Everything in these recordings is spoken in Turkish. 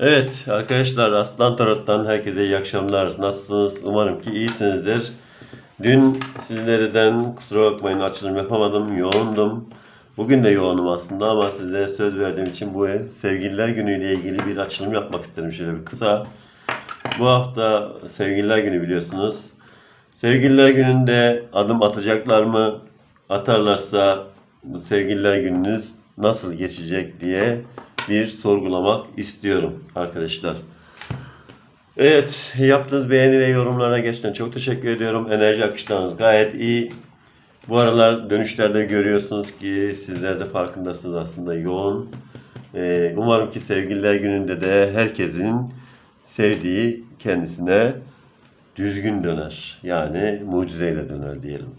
Evet arkadaşlar Aslan Tarot'tan herkese iyi akşamlar. Nasılsınız? Umarım ki iyisinizdir. Dün sizlerden kusura bakmayın açılım yapamadım. Yoğundum. Bugün de yoğunum aslında ama size söz verdiğim için bu sevgililer günüyle ilgili bir açılım yapmak istedim şöyle bir kısa. Bu hafta sevgililer günü biliyorsunuz. Sevgililer gününde adım atacaklar mı? Atarlarsa sevgililer gününüz nasıl geçecek diye bir sorgulamak istiyorum arkadaşlar. Evet, yaptığınız beğeni ve yorumlara gerçekten çok teşekkür ediyorum. Enerji akışlarınız gayet iyi. Bu aralar dönüşlerde görüyorsunuz ki sizler de farkındasınız aslında yoğun. Ee, umarım ki sevgililer gününde de herkesin sevdiği kendisine düzgün döner. Yani mucizeyle döner diyelim.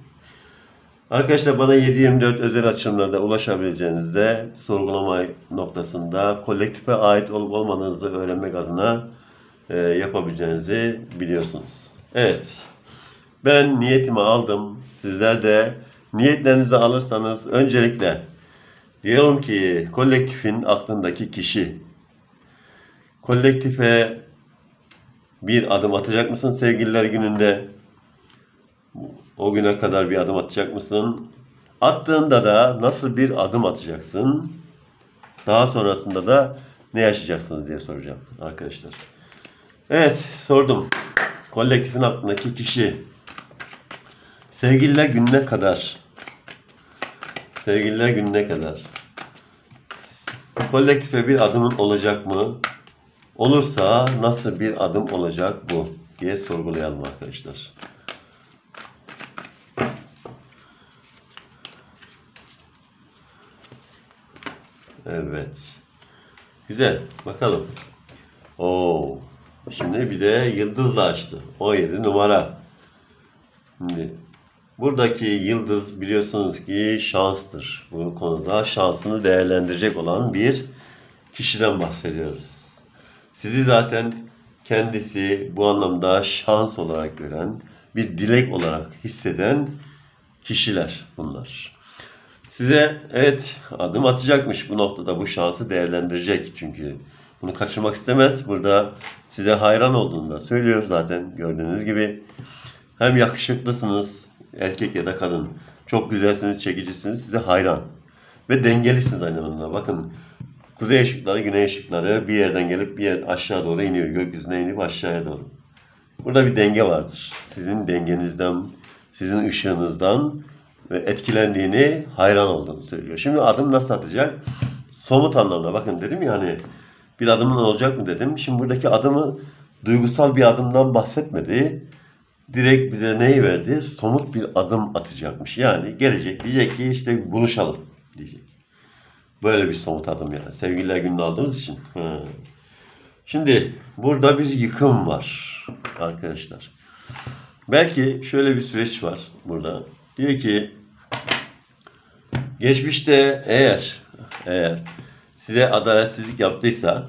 Arkadaşlar bana 7-24 özel açılımlarda ulaşabileceğinizde sorgulama noktasında kolektife ait olup olmadığınızı öğrenmek adına e, yapabileceğinizi biliyorsunuz. Evet. Ben niyetimi aldım. Sizler de niyetlerinizi alırsanız öncelikle diyorum ki kolektifin aklındaki kişi kolektife bir adım atacak mısın sevgililer gününde? O güne kadar bir adım atacak mısın? Attığında da nasıl bir adım atacaksın? Daha sonrasında da ne yaşayacaksınız diye soracağım arkadaşlar. Evet sordum. Kolektifin aklındaki kişi sevgililer gününe kadar sevgililer gününe kadar kolektife bir adımın olacak mı? Olursa nasıl bir adım olacak bu diye sorgulayalım arkadaşlar. Evet. Güzel. Bakalım. Oo. Şimdi bize yıldızla açtı. 17 numara. Şimdi buradaki yıldız biliyorsunuz ki şanstır. Bu konuda şansını değerlendirecek olan bir kişiden bahsediyoruz. Sizi zaten kendisi bu anlamda şans olarak gören, bir dilek olarak hisseden kişiler bunlar. Size evet adım atacakmış bu noktada bu şansı değerlendirecek çünkü bunu kaçırmak istemez. Burada size hayran olduğunu da söylüyor zaten gördüğünüz gibi. Hem yakışıklısınız erkek ya da kadın. Çok güzelsiniz, çekicisiniz. Size hayran. Ve dengelisiniz aynı zamanda. Bakın kuzey ışıkları, güney ışıkları bir yerden gelip bir yer aşağı doğru iniyor. Gökyüzüne inip aşağıya doğru. Burada bir denge vardır. Sizin dengenizden, sizin ışığınızdan etkilendiğini, hayran olduğunu söylüyor. Şimdi adım nasıl atacak? Somut anlamda bakın dedim ya hani bir adımın olacak mı dedim. Şimdi buradaki adımı duygusal bir adımdan bahsetmedi. Direkt bize neyi verdi? Somut bir adım atacakmış. Yani gelecek diyecek ki işte buluşalım diyecek. Böyle bir somut adım yani. Sevgililer gününü aldığımız için. Şimdi burada bir yıkım var arkadaşlar. Belki şöyle bir süreç var burada. Diyor ki geçmişte eğer eğer size adaletsizlik yaptıysa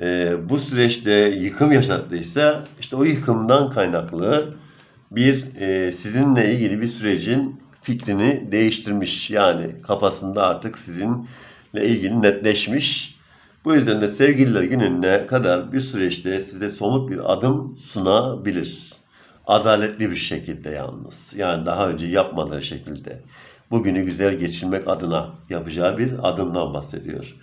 e, bu süreçte yıkım yaşattıysa işte o yıkımdan kaynaklı bir e, sizinle ilgili bir sürecin fikrini değiştirmiş. Yani kafasında artık sizinle ilgili netleşmiş. Bu yüzden de sevgililer gününe kadar bir süreçte size somut bir adım sunabilir. Adaletli bir şekilde yalnız. Yani daha önce yapmadığı şekilde. Bugünü güzel geçirmek adına yapacağı bir adımdan bahsediyor.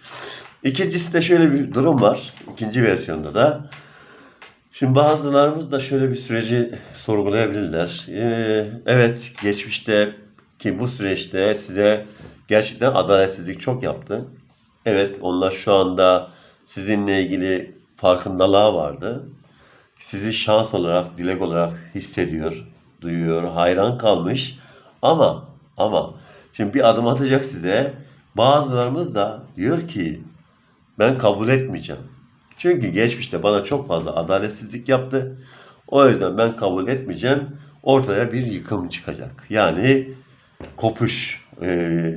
İkincisi de şöyle bir durum var. İkinci versiyonda da. Şimdi bazılarımız da şöyle bir süreci sorgulayabilirler. Ee, evet geçmişte ki bu süreçte size gerçekten adaletsizlik çok yaptı. Evet onlar şu anda sizinle ilgili farkındalığa vardı. Sizi şans olarak, dilek olarak hissediyor, duyuyor, hayran kalmış. Ama ama şimdi bir adım atacak size. Bazılarımız da diyor ki ben kabul etmeyeceğim. Çünkü geçmişte bana çok fazla adaletsizlik yaptı. O yüzden ben kabul etmeyeceğim. Ortaya bir yıkım çıkacak. Yani kopuş, e,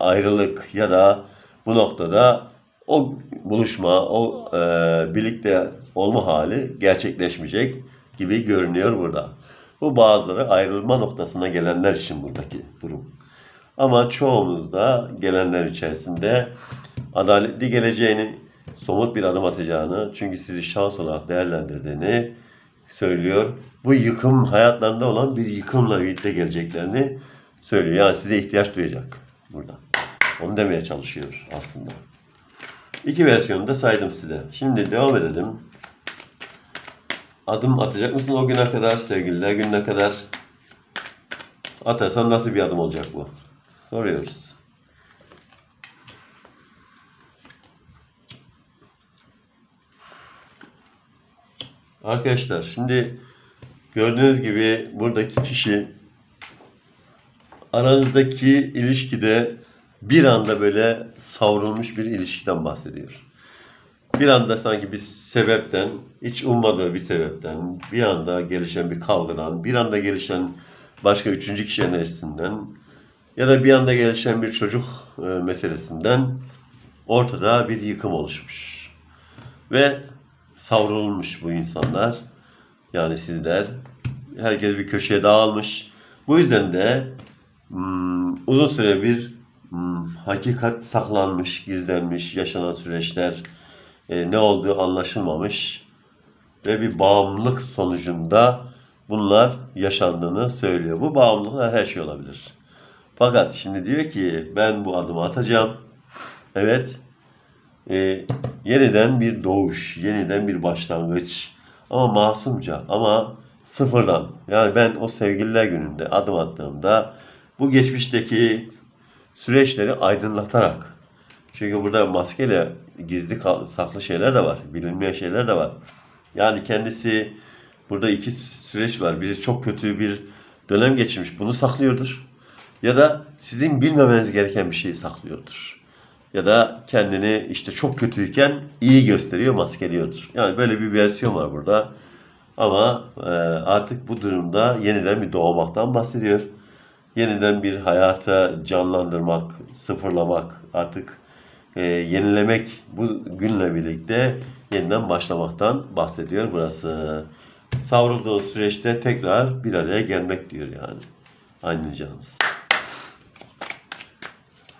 ayrılık ya da bu noktada o buluşma, o e, birlikte olma hali gerçekleşmeyecek gibi görünüyor burada. Bu bazıları ayrılma noktasına gelenler için buradaki durum. Ama çoğumuz da gelenler içerisinde adaletli geleceğini somut bir adım atacağını, çünkü sizi şans olarak değerlendirdiğini söylüyor. Bu yıkım hayatlarında olan bir yıkımla birlikte geleceklerini söylüyor. Yani size ihtiyaç duyacak burada. Onu demeye çalışıyor aslında. İki versiyonu da saydım size. Şimdi devam edelim. Adım atacak mısın o güne kadar sevgililer gününe kadar? Atarsan nasıl bir adım olacak bu? Soruyoruz. Arkadaşlar şimdi gördüğünüz gibi buradaki kişi aranızdaki ilişkide bir anda böyle savrulmuş bir ilişkiden bahsediyor. Bir anda sanki bir sebepten, hiç ummadığı bir sebepten, bir anda gelişen bir kavgadan, bir anda gelişen başka üçüncü kişi enerjisinden ya da bir anda gelişen bir çocuk e, meselesinden ortada bir yıkım oluşmuş. Ve savrulmuş bu insanlar. Yani sizler. Herkes bir köşeye dağılmış. Bu yüzden de hmm, uzun süre bir hmm, hakikat saklanmış, gizlenmiş, yaşanan süreçler e, ne olduğu anlaşılmamış ve bir bağımlılık sonucunda bunlar yaşandığını söylüyor. Bu bağımlılıklar her şey olabilir. Fakat şimdi diyor ki ben bu adımı atacağım. Evet. E, yeniden bir doğuş, yeniden bir başlangıç. Ama masumca ama sıfırdan. Yani ben o sevgililer gününde adım attığımda bu geçmişteki süreçleri aydınlatarak çünkü burada maskeyle gizli saklı şeyler de var. Bilinmeyen şeyler de var. Yani kendisi burada iki süreç var. Biri çok kötü bir dönem geçirmiş. Bunu saklıyordur. Ya da sizin bilmemeniz gereken bir şeyi saklıyordur. Ya da kendini işte çok kötüyken iyi gösteriyor, maskeliyordur. Yani böyle bir versiyon var burada. Ama artık bu durumda yeniden bir doğmaktan bahsediyor. Yeniden bir hayata canlandırmak, sıfırlamak, artık e, yenilemek bu günle birlikte yeniden başlamaktan bahsediyor burası. Savrulduğu süreçte tekrar bir araya gelmek diyor yani. Anlayacağınız.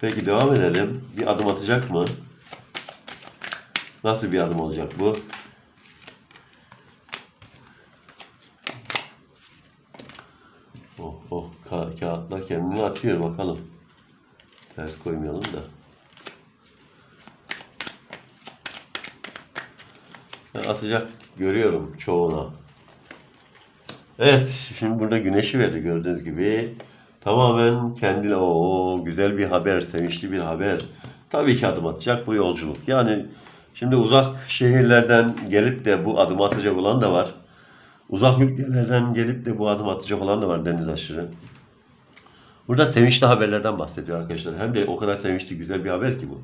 Peki devam edelim. Bir adım atacak mı? Nasıl bir adım olacak bu? Oh oh ka kağıtlar kendini atıyor bakalım. Ters koymayalım da. Atacak görüyorum çoğuna. Evet, şimdi burada güneşi verdi gördüğünüz gibi. Tamamen kendine o güzel bir haber, sevinçli bir haber. Tabii ki adım atacak bu yolculuk. Yani şimdi uzak şehirlerden gelip de bu adımı atacak olan da var. Uzak ülkelerden gelip de bu adım atacak olan da var deniz aşırı. Burada sevinçli haberlerden bahsediyor arkadaşlar. Hem de o kadar sevinçli, güzel bir haber ki bu.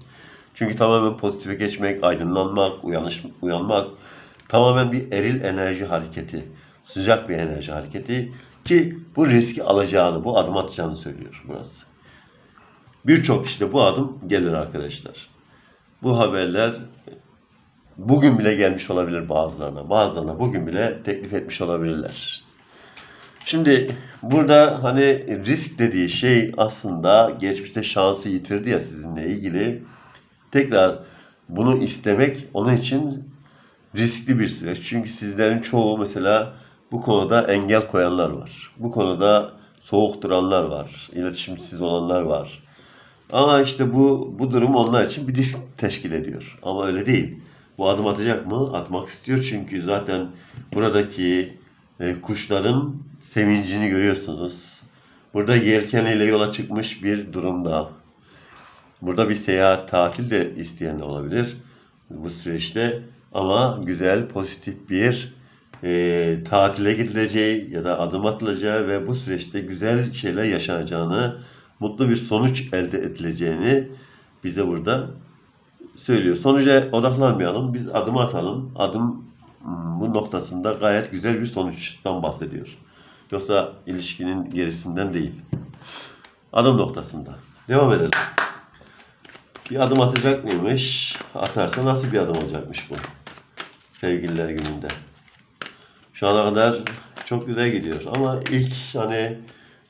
Çünkü tamamen pozitife geçmek, aydınlanmak, uyanış, uyanmak tamamen bir eril enerji hareketi. Sıcak bir enerji hareketi ki bu riski alacağını, bu adım atacağını söylüyor burası. Birçok işte bu adım gelir arkadaşlar. Bu haberler bugün bile gelmiş olabilir bazılarına. Bazılarına bugün bile teklif etmiş olabilirler. Şimdi burada hani risk dediği şey aslında geçmişte şansı yitirdi ya sizinle ilgili. Tekrar bunu istemek onun için riskli bir süreç. Çünkü sizlerin çoğu mesela bu konuda engel koyanlar var. Bu konuda soğuk duranlar var. İletişimsiz olanlar var. Ama işte bu bu durum onlar için bir risk teşkil ediyor. Ama öyle değil. Bu adım atacak mı? Atmak istiyor çünkü zaten buradaki e, kuşların sevincini görüyorsunuz. Burada yelkeniyle yola çıkmış bir durumda. Burada bir seyahat, tatil de isteyen olabilir bu süreçte. Ama güzel, pozitif bir e, tatile gidileceği ya da adım atılacağı ve bu süreçte güzel şeyler yaşanacağını, mutlu bir sonuç elde edileceğini bize burada söylüyor. Sonuca odaklanmayalım, biz adım atalım. Adım bu noktasında gayet güzel bir sonuçtan bahsediyor. Yoksa ilişkinin gerisinden değil. Adım noktasında. Devam edelim. Bir adım atacak mıymış? Atarsa nasıl bir adım olacakmış bu? Sevgililer gününde. Şu ana kadar çok güzel gidiyor ama ilk hani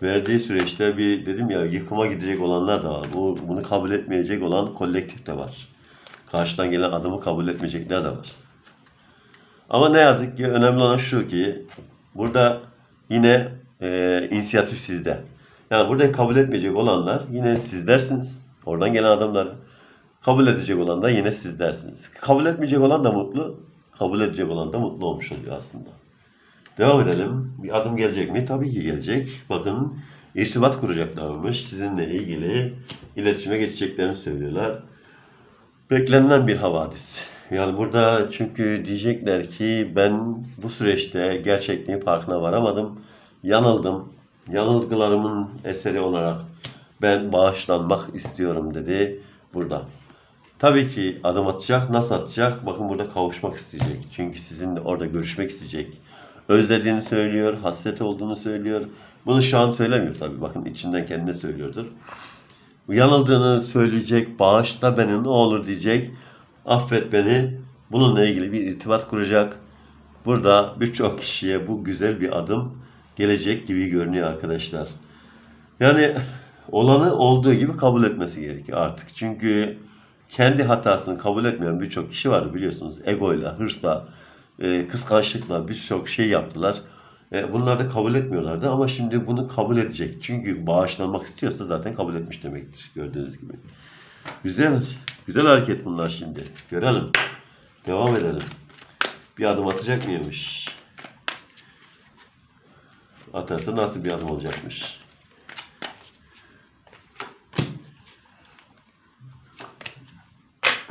verdiği süreçte bir dedim ya yıkıma gidecek olanlar da var. Bu, bunu kabul etmeyecek olan kolektif de var. Karşıdan gelen adımı kabul etmeyecekler de var. Ama ne yazık ki önemli olan şu ki burada yine e, inisiyatif sizde. Yani burada kabul etmeyecek olanlar yine sizlersiniz. Oradan gelen adamlar. Kabul edecek olan da yine sizlersiniz. Kabul etmeyecek olan da mutlu, kabul edecek olan da mutlu olmuş oluyor aslında. Devam edelim. Bir adım gelecek mi? Tabii ki gelecek. Bakın irtibat kuracaklarmış. Sizinle ilgili iletişime geçeceklerini söylüyorlar. Beklenilen bir havadis. Yani burada çünkü diyecekler ki ben bu süreçte gerçekliğin farkına varamadım. Yanıldım. Yanılgılarımın eseri olarak ben bağışlanmak istiyorum dedi burada. Tabii ki adım atacak. Nasıl atacak? Bakın burada kavuşmak isteyecek. Çünkü sizinle orada görüşmek isteyecek. Özlediğini söylüyor, hasret olduğunu söylüyor. Bunu şu an söylemiyor tabii. Bakın içinden kendine söylüyordur. Yanıldığını söyleyecek, bağışla beni ne olur diyecek. Affet beni. Bununla ilgili bir irtibat kuracak. Burada birçok kişiye bu güzel bir adım gelecek gibi görünüyor arkadaşlar. Yani olanı olduğu gibi kabul etmesi gerekiyor artık. Çünkü kendi hatasını kabul etmeyen birçok kişi var biliyorsunuz. Egoyla, hırsla, e, kıskançlıkla birçok şey yaptılar. E, bunlar da kabul etmiyorlardı ama şimdi bunu kabul edecek. Çünkü bağışlanmak istiyorsa zaten kabul etmiş demektir gördüğünüz gibi. Güzel, güzel hareket bunlar şimdi. Görelim. Devam edelim. Bir adım atacak mıymış? Atarsa nasıl bir adım olacakmış?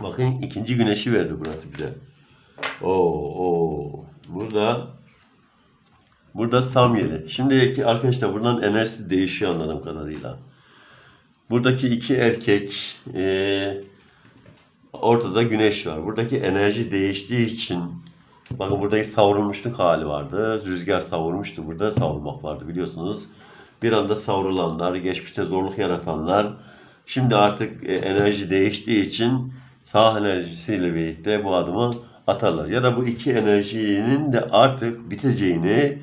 Bakın ikinci güneşi verdi burası bize. Oo, oo. Burada burada Samyeli. Şimdiki arkadaşlar buradan enerjisi değişiyor anladığım kadarıyla. Buradaki iki erkek eee, ortada güneş var. Buradaki enerji değiştiği için bakın buradaki savrulmuşluk hali vardı. Rüzgar savurmuştu. Burada savrulmak vardı biliyorsunuz. Bir anda savrulanlar, geçmişte zorluk yaratanlar şimdi artık e, enerji değiştiği için sağ enerjisiyle birlikte bu adımı atarlar. Ya da bu iki enerjinin de artık biteceğini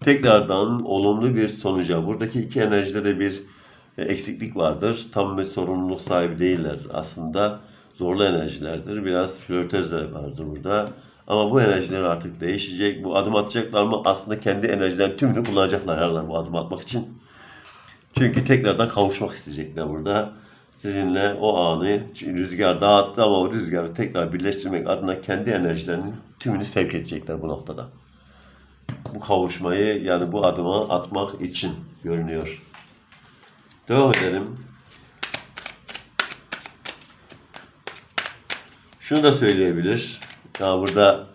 tekrardan olumlu bir sonuca, buradaki iki enerjide de bir e, eksiklik vardır. Tam bir sorumluluk sahibi değiller aslında. Zorlu enerjilerdir. Biraz flörtöz de vardır burada. Ama bu enerjiler artık değişecek. Bu adım atacaklar mı? Aslında kendi enerjilerin tümünü kullanacaklar herhalde bu adım atmak için. Çünkü tekrardan kavuşmak isteyecekler burada. Sizinle o anı rüzgar dağıttı ama o rüzgarı tekrar birleştirmek adına kendi enerjilerinin tümünü sevk edecekler bu noktada. Bu kavuşmayı yani bu adımı atmak için görünüyor. Devam edelim. Şunu da söyleyebilir. Ya burada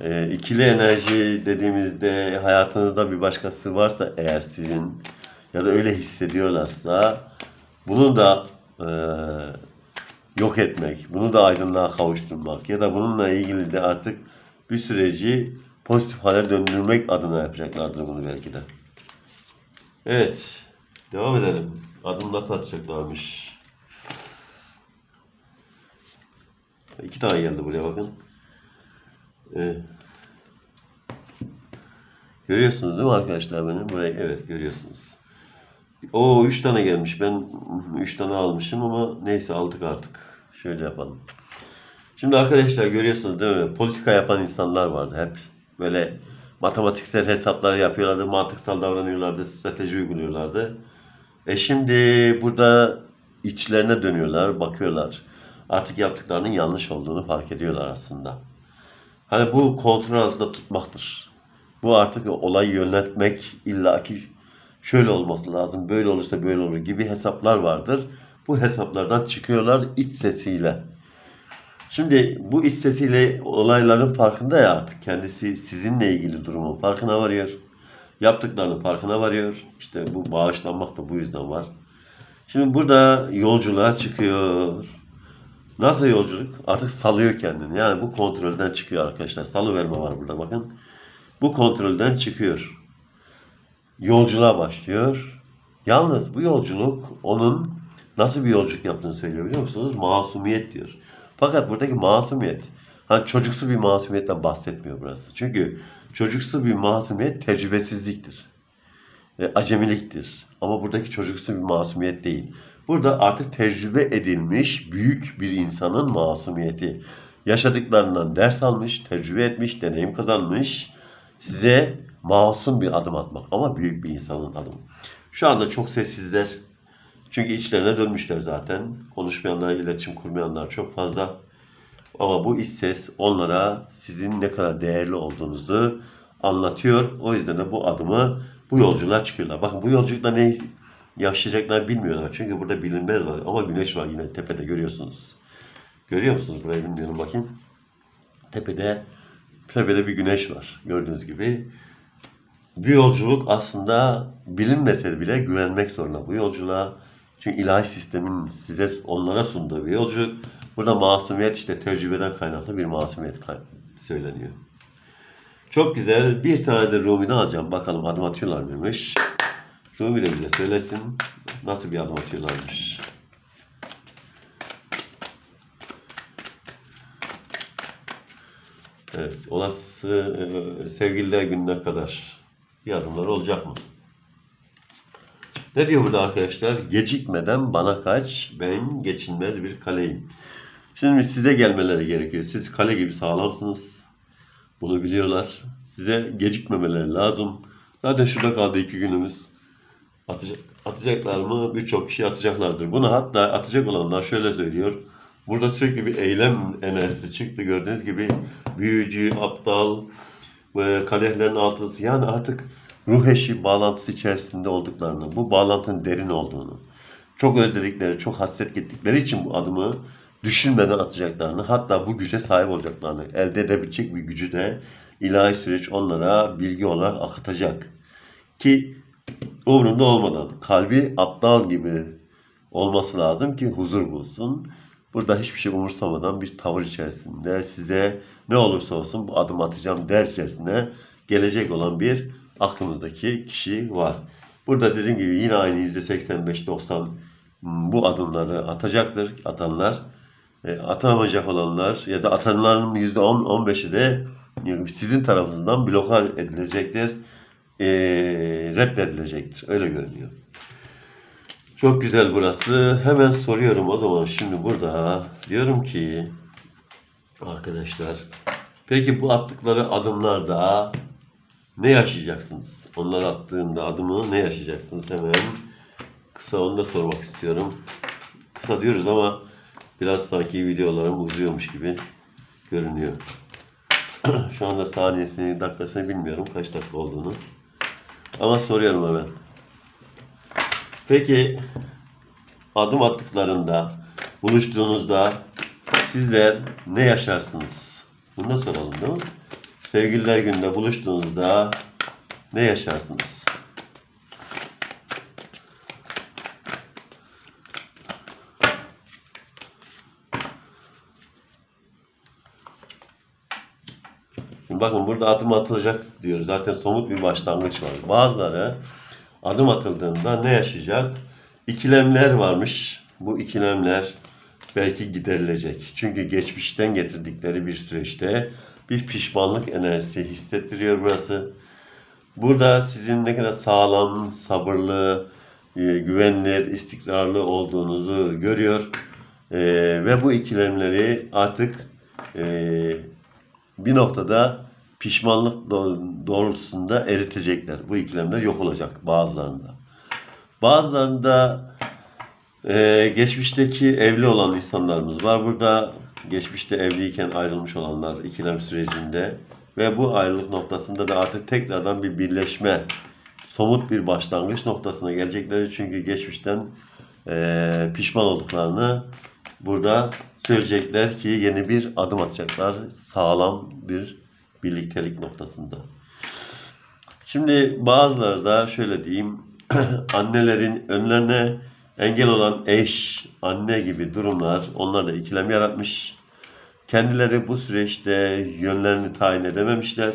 e, ikili enerji dediğimizde hayatınızda bir başkası varsa eğer sizin ya da öyle hissediyorlarsa bunu da e, yok etmek, bunu da aydınlığa kavuşturmak ya da bununla ilgili de artık bir süreci pozitif hale döndürmek adına yapacaklardır bunu belki de. Evet. Devam edelim. Adımla atacaklarmış. İki tane geldi buraya bakın. Evet. Görüyorsunuz değil mi arkadaşlar beni? Burayı evet görüyorsunuz. O üç tane gelmiş. Ben üç tane almışım ama neyse aldık artık. Şöyle yapalım. Şimdi arkadaşlar görüyorsunuz değil mi? Politika yapan insanlar vardı hep. Böyle matematiksel hesaplar yapıyorlardı, mantıksal davranıyorlardı, strateji uyguluyorlardı. E şimdi burada içlerine dönüyorlar, bakıyorlar. Artık yaptıklarının yanlış olduğunu fark ediyorlar aslında. Hani bu kontrol altında tutmaktır. Bu artık olayı yönetmek illaki şöyle olması lazım, böyle olursa böyle olur gibi hesaplar vardır. Bu hesaplardan çıkıyorlar iç sesiyle. Şimdi bu iç sesiyle olayların farkında ya artık kendisi sizinle ilgili durumun farkına varıyor. Yaptıklarının farkına varıyor. İşte bu bağışlanmak da bu yüzden var. Şimdi burada yolculuğa çıkıyor. Nasıl yolculuk? Artık salıyor kendini. Yani bu kontrolden çıkıyor arkadaşlar. Salıverme var burada bakın. Bu kontrolden çıkıyor. Yolculuğa başlıyor. Yalnız bu yolculuk onun nasıl bir yolculuk yaptığını söylüyor biliyor musunuz? Masumiyet diyor. Fakat buradaki masumiyet, hani çocuksu bir masumiyetten bahsetmiyor burası. Çünkü çocuksu bir masumiyet tecrübesizliktir. E, acemiliktir. Ama buradaki çocuksu bir masumiyet değil. Burada artık tecrübe edilmiş büyük bir insanın masumiyeti. Yaşadıklarından ders almış, tecrübe etmiş, deneyim kazanmış. Size masum bir adım atmak ama büyük bir insanın adımı. Şu anda çok sessizler. Çünkü içlerine dönmüşler zaten. Konuşmayanlar, iletişim kurmayanlar çok fazla. Ama bu iç ses onlara sizin ne kadar değerli olduğunuzu anlatıyor. O yüzden de bu adımı bu yolculuğa çıkıyorlar. Bakın bu yolculukta ne yaşayacaklar bilmiyorlar. Çünkü burada bilinmez var. Ama güneş var yine tepede görüyorsunuz. Görüyor musunuz burayı bilmiyorum bakayım. Tepede tepede bir güneş var gördüğünüz gibi. Bu yolculuk aslında bilinmese bile güvenmek zorunda bu yolculuğa. Çünkü ilahi sistemin size onlara sunduğu bir yolculuk. Burada masumiyet işte tecrübeden kaynaklı bir masumiyet söyleniyor. Çok güzel. Bir tane de Rumi'den alacağım. Bakalım adım atıyorlar mıymış? Rumi de bize söylesin. Nasıl bir adım atıyorlarmış. Evet. Olası e, sevgililer gününe kadar bir adımlar olacak mı? Ne diyor burada arkadaşlar? Gecikmeden bana kaç, ben geçilmez bir kaleyim. Şimdi size gelmeleri gerekiyor. Siz kale gibi sağlamsınız. Bunu biliyorlar. Size gecikmemeleri lazım. Zaten şurada kaldı iki günümüz. Atacak, atacaklar mı? Birçok kişi atacaklardır. Bunu hatta atacak olanlar şöyle söylüyor. Burada sürekli bir eylem enerjisi çıktı. Gördüğünüz gibi büyücü, aptal, ve kadehlerin altısı yani artık ruh eşi bağlantısı içerisinde olduklarını, bu bağlantının derin olduğunu, çok özledikleri, çok hasret gittikleri için bu adımı düşünmeden atacaklarını, hatta bu güce sahip olacaklarını, elde edebilecek bir gücü de ilahi süreç onlara bilgi olarak akıtacak. Ki umrunda olmadan, kalbi aptal gibi olması lazım ki huzur bulsun. Burada hiçbir şey umursamadan bir tavır içerisinde size ne olursa olsun bu adım atacağım dercesine gelecek olan bir aklımızdaki kişi var. Burada dediğim gibi yine aynı %85-90 bu adımları atacaktır atanlar. E, atamayacak olanlar ya da atanların %10-15'i de sizin tarafınızdan bloka edilecektir. E, reddedilecektir. Öyle görünüyor. Çok güzel burası. Hemen soruyorum o zaman şimdi burada. Diyorum ki arkadaşlar peki bu attıkları adımlarda ne yaşayacaksınız? Onlar attığında adımı ne yaşayacaksınız? Hemen kısa onu da sormak istiyorum. Kısa diyoruz ama biraz sanki videolarım uzuyormuş gibi görünüyor. Şu anda saniyesini, dakikasını bilmiyorum kaç dakika olduğunu. Ama soruyorum hemen. Peki adım attıklarında, buluştuğunuzda sizler ne yaşarsınız? Bunu da soralım değil mi? Sevgililer gününde buluştuğunuzda ne yaşarsınız? Bakın burada adım atılacak diyoruz. Zaten somut bir başlangıç var. Bazıları adım atıldığında ne yaşayacak? İkilemler varmış. Bu ikilemler belki giderilecek. Çünkü geçmişten getirdikleri bir süreçte bir pişmanlık enerjisi hissettiriyor burası. Burada sizin ne kadar sağlam, sabırlı, e, güvenilir, istikrarlı olduğunuzu görüyor. E, ve bu ikilemleri artık e, bir noktada pişmanlık doğ- doğrultusunda eritecekler. Bu ikilemler yok olacak bazılarında. Bazılarında geçmişteki evli olan insanlarımız var. Burada geçmişte evliyken ayrılmış olanlar ikilem sürecinde ve bu ayrılık noktasında da artık tekrardan bir birleşme, somut bir başlangıç noktasına gelecekleri çünkü geçmişten e, pişman olduklarını burada söyleyecekler ki yeni bir adım atacaklar sağlam bir birliktelik noktasında. Şimdi bazıları da şöyle diyeyim annelerin önlerine engel olan eş, anne gibi durumlar onlar da ikilem yaratmış. Kendileri bu süreçte yönlerini tayin edememişler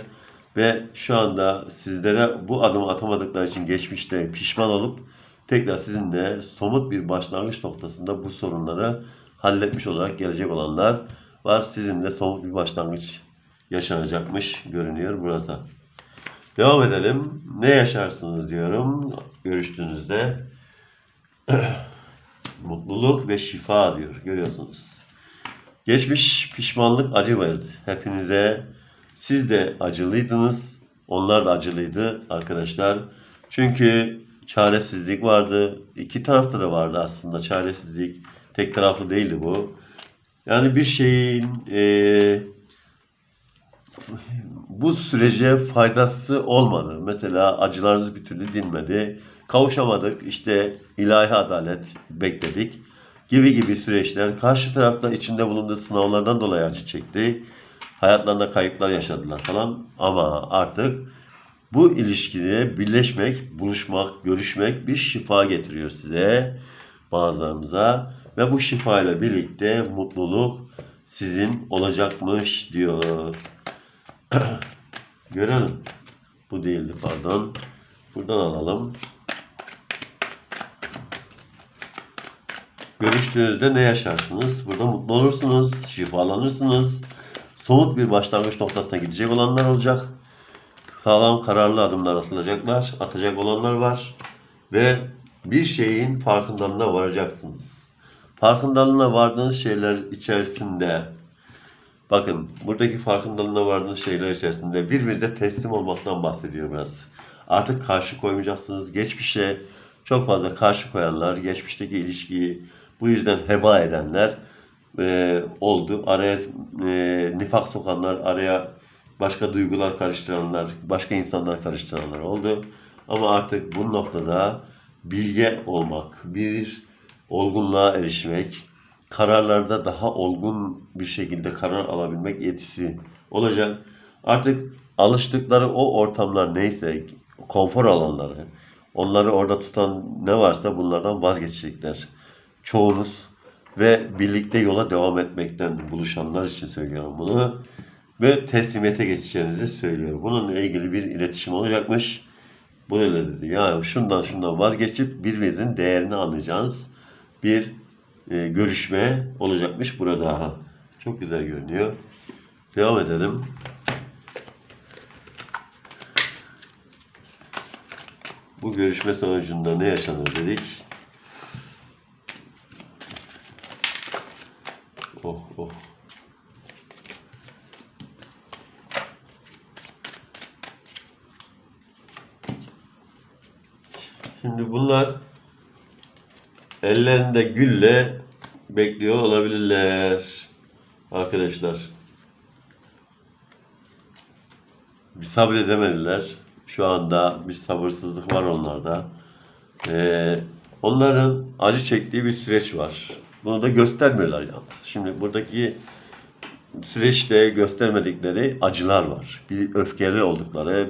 ve şu anda sizlere bu adımı atamadıkları için geçmişte pişman olup tekrar sizinle somut bir başlangıç noktasında bu sorunları halletmiş olarak gelecek olanlar var. Sizinle somut bir başlangıç yaşanacakmış görünüyor burada. Devam edelim. Ne yaşarsınız diyorum görüştüğünüzde. mutluluk ve şifa diyor. Görüyorsunuz. Geçmiş pişmanlık acı verdi. Hepinize siz de acılıydınız. Onlar da acılıydı arkadaşlar. Çünkü çaresizlik vardı. İki tarafta da vardı aslında çaresizlik. Tek taraflı değildi bu. Yani bir şeyin eee bu sürece faydası olmadı. Mesela acılarınız bir türlü dinmedi. Kavuşamadık. İşte ilahi adalet bekledik. Gibi gibi süreçler. Karşı tarafta içinde bulunduğu sınavlardan dolayı acı çekti. Hayatlarında kayıplar yaşadılar falan. Ama artık bu ilişkiye birleşmek, buluşmak, görüşmek bir şifa getiriyor size, bazılarımıza. Ve bu şifa ile birlikte mutluluk sizin olacakmış diyor. Görelim. Bu değildi pardon. Buradan alalım. Görüştüğünüzde ne yaşarsınız? Burada mutlu olursunuz, şifalanırsınız. Somut bir başlangıç noktasına gidecek olanlar olacak. Sağlam kararlı adımlar atılacaklar, atacak olanlar var. Ve bir şeyin farkındalığına varacaksınız. Farkındalığına vardığınız şeyler içerisinde Bakın buradaki farkındalığına vardığınız şeyler içerisinde birbirinize teslim olmaktan bahsediyor biraz. Artık karşı koymayacaksınız. Geçmişe çok fazla karşı koyanlar, geçmişteki ilişkiyi bu yüzden heba edenler e, oldu. Araya e, nifak sokanlar, araya başka duygular karıştıranlar, başka insanlar karıştıranlar oldu. Ama artık bu noktada bilge olmak, bir olgunluğa erişmek, kararlarda daha olgun bir şekilde karar alabilmek yetisi olacak. Artık alıştıkları o ortamlar neyse, konfor alanları, onları orada tutan ne varsa bunlardan vazgeçecekler. Çoğunuz ve birlikte yola devam etmekten buluşanlar için söylüyorum bunu. Ve teslimiyete geçeceğinizi söylüyor. Bununla ilgili bir iletişim olacakmış. Bu öyle dedi. Yani şundan şundan vazgeçip birbirinizin değerini anlayacağınız bir e, görüşme olacakmış burada. Çok güzel görünüyor. Devam edelim. Bu görüşme sonucunda ne yaşanır dedik. Oh oh. Şimdi bunlar ellerinde gülle bekliyor olabilirler. Arkadaşlar. Bir sabredemediler. Şu anda bir sabırsızlık var onlarda. Ee, onların acı çektiği bir süreç var. Bunu da göstermiyorlar yalnız. Şimdi buradaki süreçte göstermedikleri acılar var. Bir öfkeli oldukları,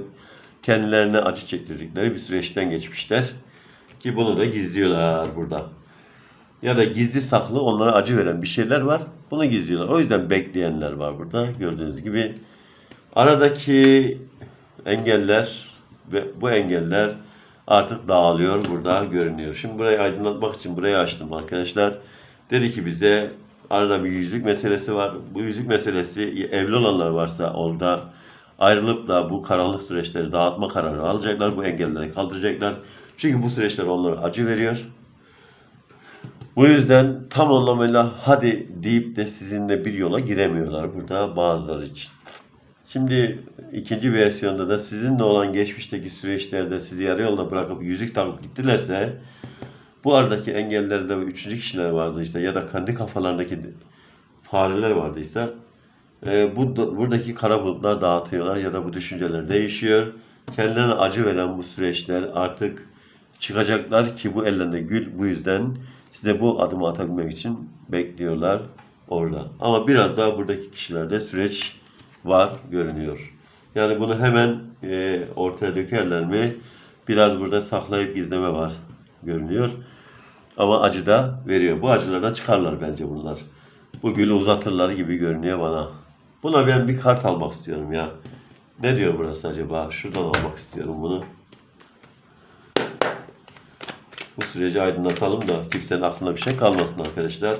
kendilerine acı çektirdikleri bir süreçten geçmişler. Ki bunu da gizliyorlar burada. Ya da gizli saklı onlara acı veren bir şeyler var. Bunu gizliyorlar. O yüzden bekleyenler var burada. Gördüğünüz gibi. Aradaki engeller ve bu engeller artık dağılıyor. Burada görünüyor. Şimdi burayı aydınlatmak için burayı açtım arkadaşlar. Dedi ki bize arada bir yüzük meselesi var. Bu yüzük meselesi evli olanlar varsa orada ayrılıp da bu karanlık süreçleri dağıtma kararı alacaklar. Bu engelleri kaldıracaklar. Çünkü bu süreçler onlara acı veriyor. Bu yüzden tam anlamıyla hadi deyip de sizinle bir yola giremiyorlar burada bazıları için. Şimdi ikinci versiyonda da sizinle olan geçmişteki süreçlerde sizi yarı yolda bırakıp yüzük takıp gittilerse bu aradaki engellerde üçüncü kişiler vardıysa ya da kendi kafalarındaki fareler vardıysa e, bu buradaki kara bulutlar dağıtıyorlar ya da bu düşünceler değişiyor. Kendilerine acı veren bu süreçler artık çıkacaklar ki bu ellerinde gül bu yüzden size bu adımı atabilmek için bekliyorlar orada. Ama biraz daha buradaki kişilerde süreç var görünüyor. Yani bunu hemen e, ortaya dökerler mi? Biraz burada saklayıp gizleme var görünüyor. Ama acı da veriyor. Bu acılardan çıkarlar bence bunlar. Bu gülü uzatırlar gibi görünüyor bana. Buna ben bir kart almak istiyorum ya. Ne diyor burası acaba? Şuradan almak istiyorum bunu. Bu süreci aydınlatalım da kimsenin aklına bir şey kalmasın arkadaşlar.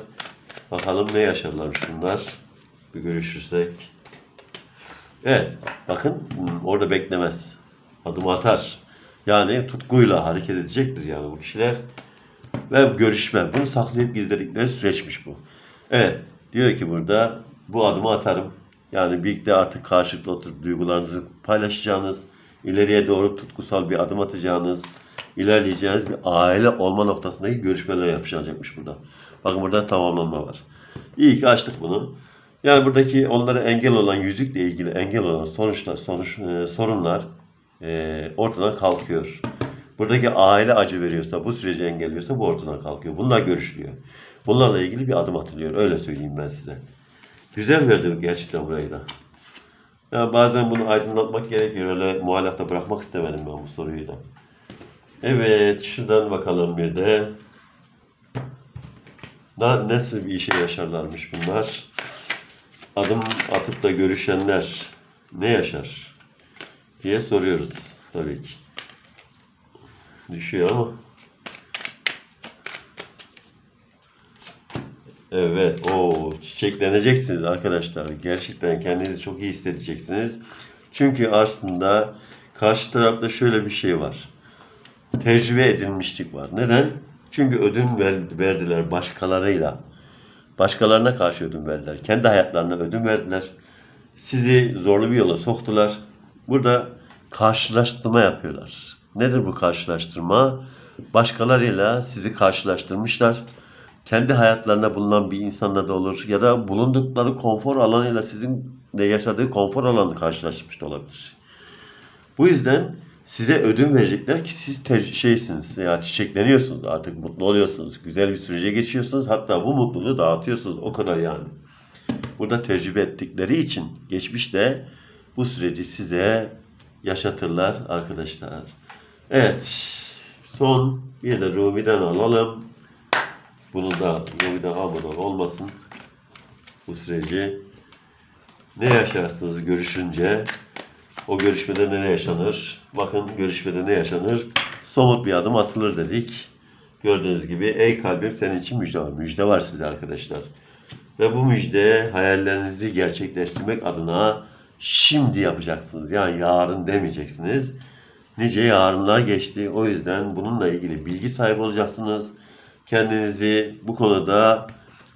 Bakalım ne yaşarlarmış bunlar. Bir görüşürsek. Evet. Bakın orada beklemez. Adım atar. Yani tutkuyla hareket edecektir yani bu kişiler. ve görüşme. Bunu saklayıp gizledikleri süreçmiş bu. Evet. Diyor ki burada bu adımı atarım. Yani birlikte artık karşılıklı oturup duygularınızı paylaşacağınız, ileriye doğru tutkusal bir adım atacağınız, ilerleyeceğiniz bir aile olma noktasındaki görüşmeler yapılacakmış burada. Bakın burada tamamlanma var. İyi ki açtık bunu. Yani buradaki onlara engel olan yüzükle ilgili engel olan sonuçlar, sonuç, e, sorunlar e, ortadan kalkıyor. Buradaki aile acı veriyorsa, bu süreci engelliyorsa bu ortadan kalkıyor. Bunlar görüşülüyor. Bunlarla ilgili bir adım atılıyor. Öyle söyleyeyim ben size. Güzel verdi gerçekten burayı da. Ya bazen bunu aydınlatmak gerekiyor. Öyle muallakta bırakmak istemedim ben bu soruyu da. Evet, şuradan bakalım bir de. Na, nasıl bir işe yaşarlarmış bunlar? Adım atıp da görüşenler ne yaşar? diye soruyoruz tabii ki. Düşüyor ama. Evet, o çiçekleneceksiniz arkadaşlar. Gerçekten kendinizi çok iyi hissedeceksiniz. Çünkü aslında karşı tarafta şöyle bir şey var. Tecrübe edilmişlik var. Neden? Çünkü ödün ver- verdiler başkalarıyla. Başkalarına karşı ödün verdiler. Kendi hayatlarına ödün verdiler. Sizi zorlu bir yola soktular. Burada karşılaştırma yapıyorlar. Nedir bu karşılaştırma? Başkalarıyla sizi karşılaştırmışlar. Kendi hayatlarında bulunan bir insanla da olur ya da bulundukları konfor alanıyla sizin de yaşadığı konfor alanı karşılaşmış da olabilir. Bu yüzden size ödün verecekler ki siz te- şeysiniz ya çiçekleniyorsunuz artık mutlu oluyorsunuz. Güzel bir sürece geçiyorsunuz. Hatta bu mutluluğu dağıtıyorsunuz. O kadar yani. Burada tecrübe ettikleri için geçmişte bu süreci size yaşatırlar arkadaşlar. Evet. Son bir de Rumi'den alalım. Bunu da Rumi'den almadan olmasın. Bu süreci ne yaşarsınız görüşünce? O görüşmede ne yaşanır? Bakın görüşmede ne yaşanır? Somut bir adım atılır dedik. Gördüğünüz gibi ey kalbim senin için müjde var. Müjde var size arkadaşlar. Ve bu müjde hayallerinizi gerçekleştirmek adına şimdi yapacaksınız. Yani yarın demeyeceksiniz. Nice yarınlar geçti. O yüzden bununla ilgili bilgi sahibi olacaksınız. Kendinizi bu konuda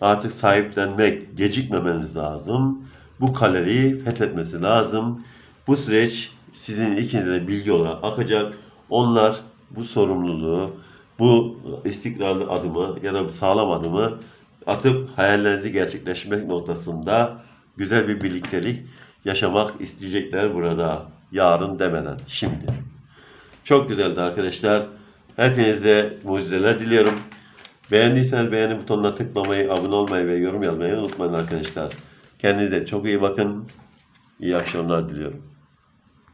artık sahiplenmek, gecikmemeniz lazım. Bu kaleyi fethetmesi lazım. Bu süreç sizin ikinize de bilgi olarak akacak. Onlar bu sorumluluğu, bu istikrarlı adımı ya da sağlam adımı atıp hayallerinizi gerçekleştirmek noktasında güzel bir birliktelik yaşamak isteyecekler burada. Yarın demeden, şimdi. Çok güzeldi arkadaşlar. Hepinize mucizeler diliyorum. Beğendiyseniz beğeni butonuna tıklamayı, abone olmayı ve yorum yazmayı unutmayın arkadaşlar. Kendinize çok iyi bakın. İyi akşamlar diliyorum.